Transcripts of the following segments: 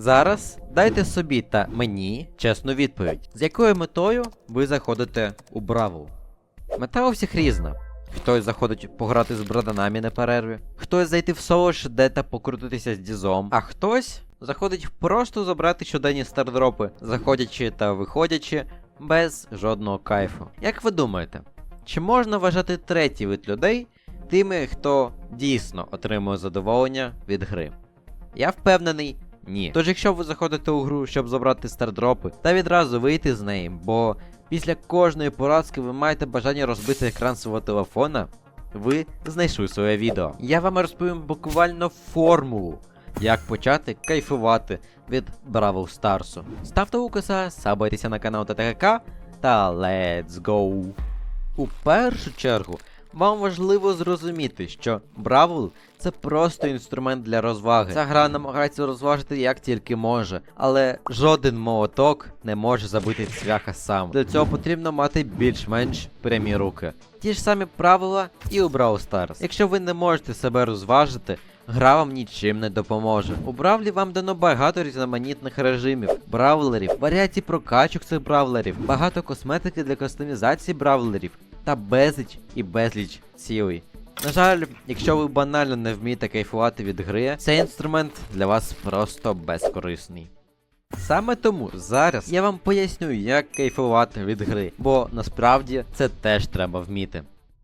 Зараз дайте собі та мені чесну відповідь, з якою метою ви заходите у Бравл. Мета у всіх різна. Хтось заходить пограти з браданами на перерві, хтось зайти в соло ШД та покрутитися з дізом, а хтось заходить просто забрати щоденні стардропи, заходячи та виходячи без жодного кайфу. Як ви думаєте, чи можна вважати третій вид людей тими, хто дійсно отримує задоволення від гри? Я впевнений, ні. Тож, якщо ви заходите у гру, щоб забрати стардропи, та відразу вийти з неї, бо після кожної поразки ви маєте бажання розбити екран свого телефона, ви знайшли своє відео. Я вам розповім буквально формулу, як почати кайфувати від Бравл Старсу. Ставте укоса, сабайтеся на канал ТТК та let's go! У першу чергу, вам важливо зрозуміти, що Бравл це просто інструмент для розваги. Ця гра намагається розважити як тільки може, але жоден молоток не може забити цвяха сам. Для цього потрібно мати більш-менш прямі руки. Ті ж самі правила і у Brawl Stars. Якщо ви не можете себе розважити, гра вам нічим не допоможе. У Бравлі вам дано багато різноманітних режимів, бравлерів, варіацій прокачок цих бравлерів, багато косметики для кастомізації бравлерів та безліч і безліч цілей. На жаль, якщо ви банально не вмієте кайфувати від гри, цей інструмент для вас просто безкорисний. Саме тому зараз я вам поясню, як кайфувати від гри, бо насправді це теж треба вміти.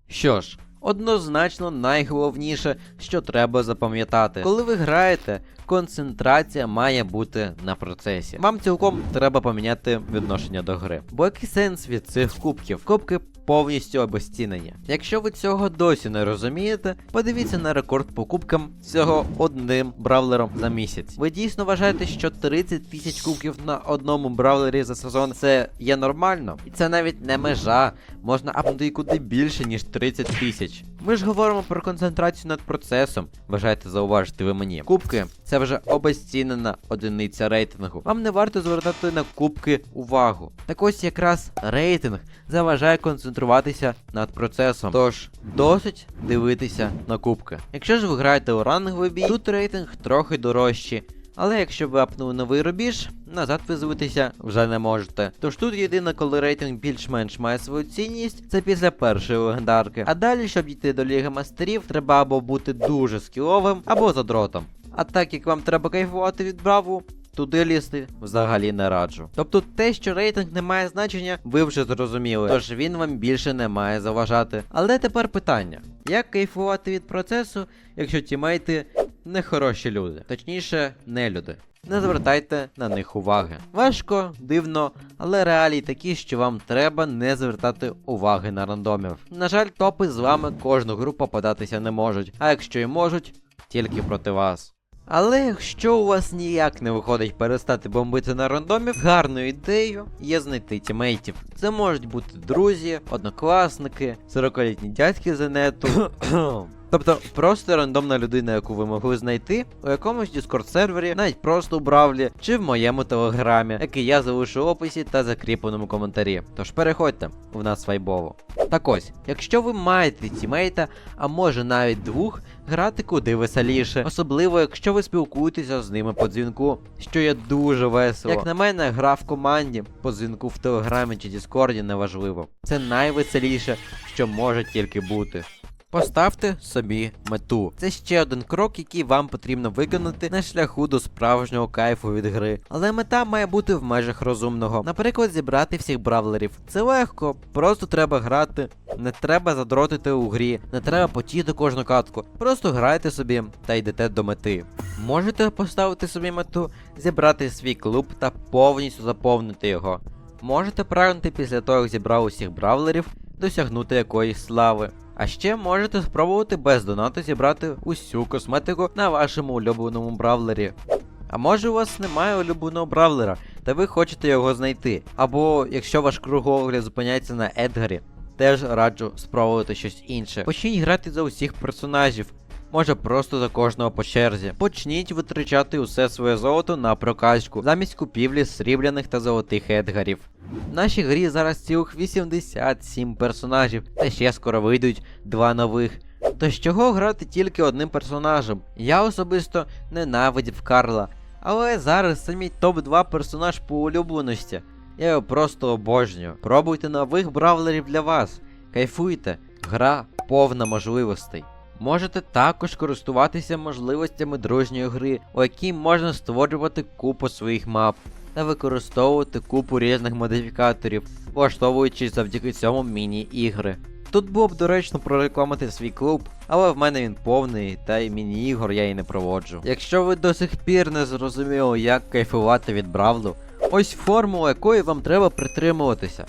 Що ж, однозначно найголовніше, що треба запам'ятати, коли ви граєте, концентрація має бути на процесі. Вам цілком треба поміняти відношення до гри. Бо який сенс від цих кубків? Кубки повністю обезцінені. Якщо ви цього досі не розумієте, подивіться на рекорд по кубкам всього одним бравлером за місяць. Ви дійсно вважаєте, що 30 тисяч кубків на одному бравлері за сезон це є нормально? І це навіть не межа, можна апнути куди більше, ніж 30 тисяч. Ми ж говоримо про концентрацію над процесом, вважаєте зауважити ви мені. Кубки це вже обезцінена одиниця рейтингу. Вам не варто звертати на кубки увагу. Так ось якраз рейтинг заважає концентруватися над процесом. Тож досить дивитися на кубки. Якщо ж ви граєте у ранговий бій, тут рейтинг трохи дорожчий. Але якщо ви апнули новий рубіж, назад визвитися вже не можете. Тож тут єдине, коли рейтинг більш-менш має свою цінність, це після першої легендарки. А далі, щоб дійти до Ліги мастерів, треба або бути дуже скіловим, або задротом. А так як вам треба кайфувати від браву, туди лізти взагалі не раджу. Тобто те, що рейтинг не має значення, ви вже зрозуміли, тож він вам більше не має заважати. Але тепер питання: як кайфувати від процесу, якщо тімейти не хороші люди, точніше, не люди. Не звертайте на них уваги. Важко, дивно, але реалії такі, що вам треба не звертати уваги на рандомів. На жаль, топи з вами кожну гру попадатися не можуть, а якщо і можуть, тільки проти вас. Але якщо у вас ніяк не виходить перестати бомбити на рандомів, гарною ідеєю є знайти тімейтів. Це можуть бути друзі, однокласники, 40-літні дядьки з інету. Тобто просто рандомна людина, яку ви могли знайти у якомусь Discord сервері, навіть просто у Бравлі, чи в моєму телеграмі, який я залишу в описі та закріпленому коментарі. Тож переходьте в нас вайбово. Так ось, якщо ви маєте тімейта, а може навіть двох, грати куди веселіше, особливо якщо ви спілкуєтеся з ними по дзвінку, що є дуже весело. Як на мене, гра в команді по дзвінку в телеграмі чи Діскорді неважливо. Це найвеселіше, що може тільки бути. Поставте собі мету. Це ще один крок, який вам потрібно виконати на шляху до справжнього кайфу від гри. Але мета має бути в межах розумного. Наприклад, зібрати всіх бравлерів. Це легко, просто треба грати. Не треба задротити у грі, не треба потіти кожну катку. Просто грайте собі та йдете до мети. Можете поставити собі мету, зібрати свій клуб та повністю заповнити його. Можете прагнути після того, як зібрав усіх бравлерів, досягнути якоїсь слави. А ще можете спробувати без донату зібрати усю косметику на вашому улюбленому бравлері. А може у вас немає улюбленого бравлера, та ви хочете його знайти. Або якщо ваш кругогляд зупиняється на Едгарі, теж раджу спробувати щось інше. Почніть грати за усіх персонажів. Може просто за кожного по черзі. Почніть витрачати усе своє золото на прокачку, замість купівлі срібляних та золотих едгарів. В нашій грі зараз цілих 87 персонажів, та ще скоро вийдуть два нових. То з чого грати тільки одним персонажем? Я особисто ненавидів Карла, Але зараз це мій топ-2 персонаж по улюбленості. Я його просто обожнюю. Пробуйте нових бравлерів для вас. Кайфуйте, гра повна можливостей. Можете також користуватися можливостями дружньої гри, у якій можна створювати купу своїх мап та використовувати купу різних модифікаторів, влаштовуючи завдяки цьому міні-ігри. Тут було б доречно прорекламити свій клуб, але в мене він повний, та й міні-ігор я і не проводжу. Якщо ви до сих пір не зрозуміли, як кайфувати від бравлу, ось формула якої вам треба притримуватися.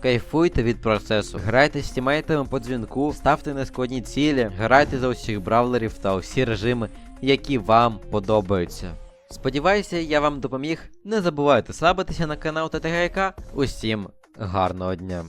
Кайфуйте від процесу, грайте з тімейтами по дзвінку, ставте нескладні цілі, грайте за усіх бравлерів та усі режими, які вам подобаються. Сподіваюся, я вам допоміг. Не забувайте сабитися на канал ТТГК. Усім гарного дня!